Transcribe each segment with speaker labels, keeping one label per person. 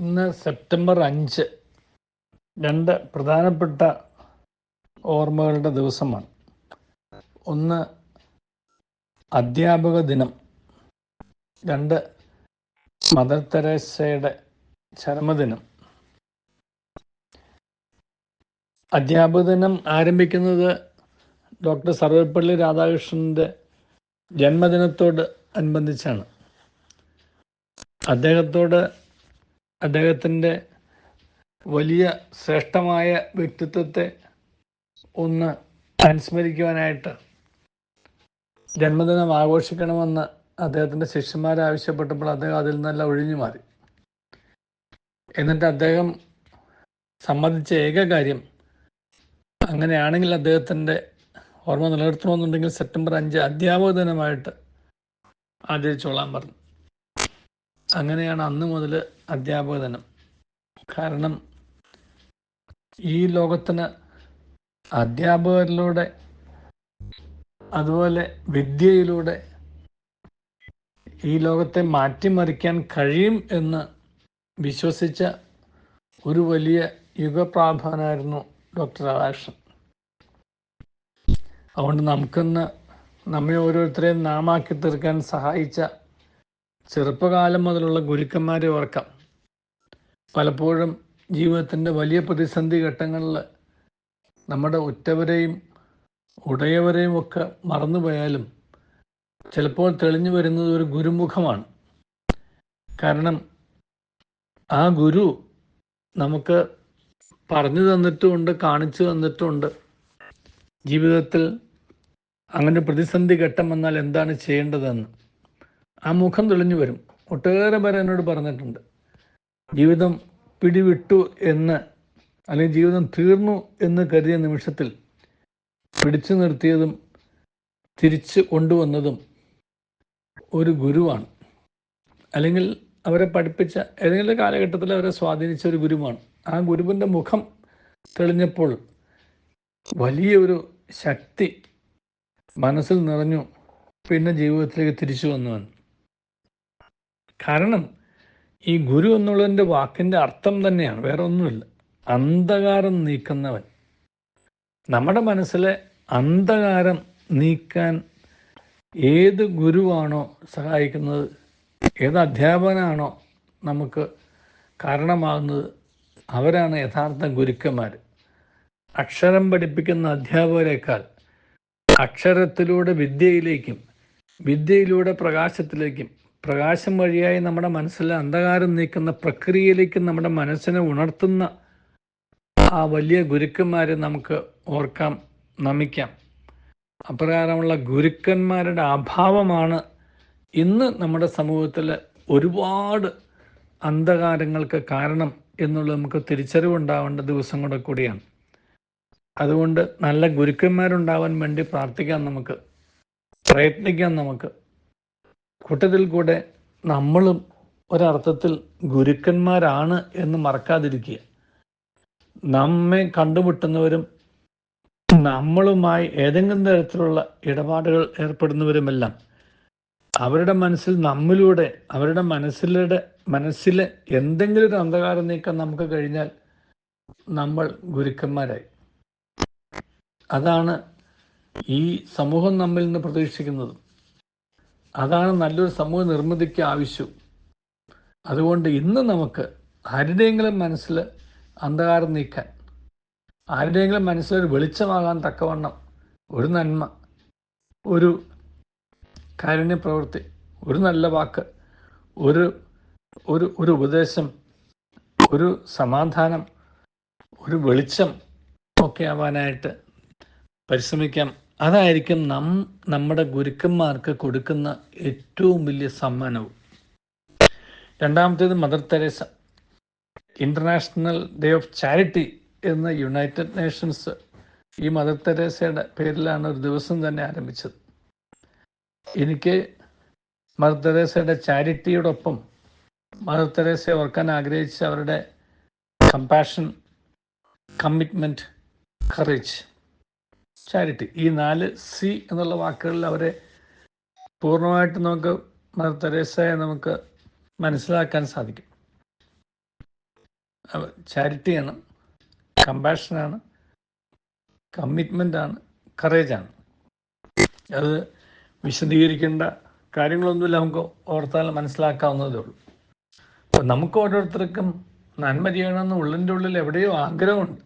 Speaker 1: ഇന്ന് സെപ്റ്റംബർ അഞ്ച്. രണ്ട് പ്രധാനപ്പെട്ട ഓർമ്മകളുടെ ദിവസമാണ്. ഒന്ന് അധ്യാപക ദിനം. രണ്ട് മദർ തെരേസയുടെ ചരമദിനം അധ്യാപക ദിനം ആരംഭിക്കുന്നത് ഡോക്ടർ സർവപ്പള്ളി രാധാകൃഷ്ണന്റെ ജന്മദിനത്തോട് അനുബന്ധിച്ചാണ്. അദ്ദേഹത്തോട് അദ്ദേഹത്തിന്റെ വലിയ ശ്രേഷ്ഠമായ വ്യക്തിത്വത്തെ ഒന്ന് അനുസ്മരിക്കുവാനായിട്ട് ജന്മദിനം ആഘോഷിക്കണമെന്ന് അദ്ദേഹത്തിന്റെ ശിഷ്യന്മാർ ആവശ്യപ്പെട്ടപ്പോൾ അദ്ദേഹം അതിൽ നിന്നെല്ലാം ഒഴിഞ്ഞു മാറി. എന്നിട്ട് അദ്ദേഹം സമ്മതിച്ച ഏക കാര്യം അങ്ങനെയാണെങ്കിൽ അദ്ദേഹത്തിന്റെ ഓർമ്മ നിലനിർത്തണമെന്നുണ്ടെങ്കിൽ സെപ്റ്റംബർ അഞ്ച് അധ്യാപക ദിനമായിട്ട് ആചരിച്ചോളാൻ പറഞ്ഞു. അങ്ങനെയാണ് അന്ന് മുതൽ അധ്യാപക ദിനം കാരണം ഈ ലോകത്തിന് അധ്യാപകരിലൂടെ അതുപോലെ വിദ്യയിലൂടെ ഈ ലോകത്തെ മാറ്റിമറിക്കാൻ കഴിയും എന്ന് വിശ്വസിച്ച ഒരു വലിയ യുഗപ്രാധാനായിരുന്നു ഡോക്ടർ രാധാകൃഷ്ണൻ. അതുകൊണ്ട് നമുക്കിന്ന് നമ്മെ ഓരോരുത്തരെയും നാമാക്കി തീർക്കാൻ സഹായിച്ച ചെറുപ്പകാലം മുതലുള്ള ഗുരുക്കന്മാരെ ഓർക്കാം. പലപ്പോഴും ജീവിതത്തിന്റെ വലിയ പ്രതിസന്ധി ഘട്ടങ്ങളിൽ നമ്മുടെ ഉറ്റവരെയും ഉടയവരെയും ഒക്കെ മറന്നുപോയാലും ചിലപ്പോൾ തെളിഞ്ഞു വരുന്നത് ഒരു ഗുരുമുഖമാണ്. കാരണം ആ ഗുരു നമുക്ക് പറഞ്ഞു തന്നിട്ടുമുണ്ട് കാണിച്ചു തന്നിട്ടുമുണ്ട്. ജീവിതത്തിൽ അങ്ങനെ പ്രതിസന്ധി ഘട്ടം വന്നാൽ എന്താണ് ചെയ്യേണ്ടതെന്ന്. ആ മുഖം തെളിഞ്ഞു വരും. ഒട്ടേറെ പേർ എന്നോട് പറഞ്ഞിട്ടുണ്ട്. ജീവിതം പിടിവിട്ടു എന്ന് അല്ലെങ്കിൽ ജീവിതം തീർന്നു എന്ന് കരുതിയ നിമിഷത്തിൽ പിടിച്ചു നിർത്തിയതും തിരിച്ച് കൊണ്ടുവന്നതും ഒരു ഗുരുവാണ്. അല്ലെങ്കിൽ അവരെ പഠിപ്പിച്ച ഏതെങ്കിലും കാലഘട്ടത്തിൽ അവരെ സ്വാധീനിച്ച ഒരു ഗുരുവാണ്. ആ ഗുരുവിന്റെ മുഖം തെളിഞ്ഞപ്പോൾ വലിയൊരു ശക്തി മനസ്സിൽ നിറഞ്ഞു പിന്നെ ജീവിതത്തിലേക്ക് തിരിച്ചു വന്നുവെന്ന് കാരണം ഈ ഗുരു എന്നുള്ളതിന്റെ വാക്കിന്റെ അർത്ഥം തന്നെയാണ് വേറെ ഒന്നുമില്ല അന്ധകാരം നീക്കുന്നവൻ. നമ്മുടെ മനസ്സിലെ അന്ധകാരം നീക്കാൻ ഏത് ഗുരുവാണോ സഹായിക്കുന്നത് ഏത് അധ്യാപകനാണോ നമുക്ക് കാരണമാകുന്നത് അവരാണ് യഥാർത്ഥ ഗുരുക്കന്മാർ അക്ഷരം പഠിപ്പിക്കുന്ന അധ്യാപകരെക്കാൾ അക്ഷരത്തിലൂടെ വിദ്യയിലേക്കും വിദ്യയിലൂടെ പ്രകാശത്തിലേക്കും പ്രകാശം വഴിയായി നമ്മുടെ മനസ്സിലെ അന്ധകാരം നീക്കുന്ന പ്രക്രിയയിലേക്ക് നമ്മുടെ മനസ്സിനെ ഉണർത്തുന്ന ആ വലിയ ഗുരുക്കന്മാരെ നമുക്ക് ഓർക്കാം നമിക്കാം. അപ്രകാരമുള്ള ഗുരുക്കന്മാരുടെ അഭാവമാണ് ഇന്ന് നമ്മുടെ സമൂഹത്തിൽ ഒരുപാട് അന്ധകാരങ്ങൾക്ക് കാരണം എന്നുള്ളത് നമുക്ക് തിരിച്ചറിവുണ്ടാവേണ്ട ദിവസം കൂടെ കൂടിയാണ്. അതുകൊണ്ട് നല്ല ഗുരുക്കന്മാരുണ്ടാവാൻ വേണ്ടി പ്രാർത്ഥിക്കാം നമുക്ക് പ്രയത്നിക്കാം നമുക്ക്. കൂട്ടത്തിൽ കൂടെ നമ്മളും ഒരർത്ഥത്തിൽ ഗുരുക്കന്മാരാണ് എന്ന് മറക്കാതിരിക്കുക. നമ്മെ കണ്ടുമുട്ടുന്നവരും നമ്മളുമായി ഏതെങ്കിലും തരത്തിലുള്ള ഇടപാടുകൾ ഏർപ്പെടുന്നവരുമെല്ലാം അവരുടെ മനസ്സിൽ നമ്മിലൂടെ അവരുടെ മനസ്സിലൂടെ മനസ്സിലെ എന്തെങ്കിലും ഒരു അന്ധകാരം നീക്കാൻ നമുക്ക് കഴിഞ്ഞാൽ നമ്മൾ ഗുരുക്കന്മാരായി. അതാണ് ഈ സമൂഹം നമ്മിൽ നിന്ന് പ്രതീക്ഷിക്കുന്നത്. അതാണ് നല്ലൊരു സമൂഹ നിർമ്മിതിക്ക് ആവശ്യം. അതുകൊണ്ട് ഇന്ന് നമുക്ക് ആരുടെയെങ്കിലും മനസ്സിൽ അന്ധകാരം നീക്കാൻ ആരുടെയെങ്കിലും മനസ്സിലൊരു വെളിച്ചമാകാൻ തക്കവണ്ണം ഒരു നന്മ ഒരു കാരുണ്യ പ്രവൃത്തി ഒരു നല്ല വാക്ക് ഒരു ഒരു ഒരു ഉപദേശം ഒരു സമാധാനം ഒരു വെളിച്ചം ഒക്കെ ആവാനായിട്ട് പരിശ്രമിക്കാം. അതായിരിക്കും നം നമ്മുടെ ഗുരുക്കന്മാർക്ക് കൊടുക്കുന്ന ഏറ്റവും വലിയ സമ്മാനവും. രണ്ടാമത്തേത് mother Teresa. International day of charity എന്ന യുണൈറ്റഡ് നേഷൻസ് ഈ മദർ തെരേസയുടെ പേരിലാണ് ഒരു ദിവസം തന്നെ ആരംഭിച്ചത്. എനിക്ക് മദർ തെരേസയുടെ ചാരിറ്റിയോടൊപ്പം മദർ തെരേസയെ ഓർക്കാൻ ആഗ്രഹിച്ച അവരുടെ കമ്പാഷൻ കമ്മിറ്റ്മെന്റ് കറേജ് ചാരിറ്റി. ഈ നാല് സി എന്നുള്ള വാക്കുകളിൽ അവരെ പൂർണമായിട്ട് നമുക്ക് മദർ തെരേസയെ നമുക്ക് മനസ്സിലാക്കാൻ സാധിക്കും. ചാരിറ്റിയാണ് കമ്പാഷനാണ് കമ്മിറ്റ്മെന്റാണ് കറേജാണ് അത് വിശദീകരിക്കേണ്ട കാര്യങ്ങളൊന്നുമില്ല നമുക്ക് ഓർത്താൽ മനസ്സിലാക്കാവുന്നതേ ഉള്ളൂ. അപ്പം നമുക്ക് ഓരോരുത്തർക്കും നന്മ ചെയ്യണമെന്ന് ഉള്ളിന്റെ ഉള്ളിൽ എവിടെയോ ആഗ്രഹമുണ്ട്.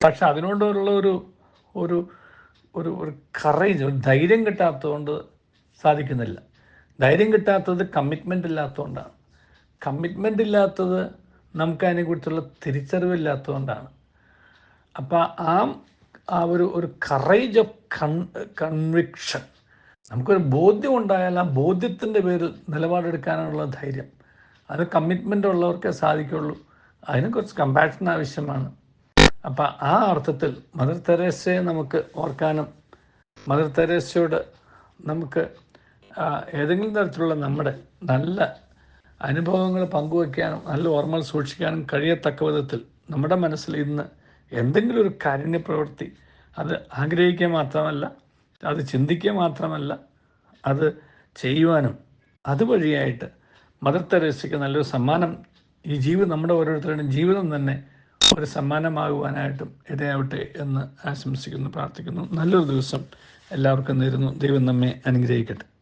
Speaker 1: പക്ഷെ അതിനോടുള്ള ഒരു ഒരു ഒരു ഒരു കറേജ് ഒരു ധൈര്യം കിട്ടാത്തതുകൊണ്ട് സാധിക്കുന്നില്ല. ധൈര്യം കിട്ടാത്തത് കമ്മിറ്റ്മെന്റ് ഇല്ലാത്തതുകൊണ്ടാണ്. കമ്മിറ്റ്മെന്റ് ഇല്ലാത്തത് നമുക്ക് അതിനെക്കുറിച്ചുള്ള തിരിച്ചറിവില്ലാത്തതുകൊണ്ടാണ്. അപ്പോൾ ആ ആ ഒരു ഒരു കറേജ് ഓഫ് കൺ കൺവിക്ഷൻ നമുക്കൊരു ബോധ്യം ഉണ്ടായാൽ ആ ബോധ്യത്തിന്റെ പേരിൽ നിലപാടെടുക്കാനുള്ള ധൈര്യം. അത് കമ്മിറ്റ്മെന്റ് ഉള്ളവർക്കേ സാധിക്കുള്ളൂ. കുറച്ച് കമ്പാഷൻ ആവശ്യമാണ്. അപ്പം ആ അർത്ഥത്തിൽ മദർ തെരേസയെ നമുക്ക് ഓർക്കാനും മദർ തെരേസയോട് നമുക്ക് ഏതെങ്കിലും തരത്തിലുള്ള നമ്മുടെ നല്ല അനുഭവങ്ങൾ പങ്കുവയ്ക്കാനും നല്ല ഓർമ്മകൾ സൂക്ഷിക്കാനും കഴിയത്തക്ക വിധത്തിൽ നമ്മുടെ മനസ്സിൽ ഇന്ന് എന്തെങ്കിലും ഒരു കാരുണ്യ പ്രവൃത്തി അത് ആഗ്രഹിക്കുക മാത്രമല്ല അത് ചിന്തിക്കുക മാത്രമല്ല അത് ചെയ്യുവാനും അതുവഴിയായിട്ട് മദർ തെരേസയ്ക്ക് നല്ലൊരു സമ്മാനം ഈ ജീവിതം നമ്മുടെ ഓരോരുത്തരുടെയും ജീവിതം തന്നെ ഒരു സമ്മാനമാകുവാനായിട്ടും ഇടയാവട്ടെ എന്ന് ആശംസിക്കുന്നു പ്രാർത്ഥിക്കുന്നു. നല്ലൊരു ദിവസം എല്ലാവർക്കും നേരുന്നു. ദൈവം നമ്മെ അനുഗ്രഹിക്കട്ടെ.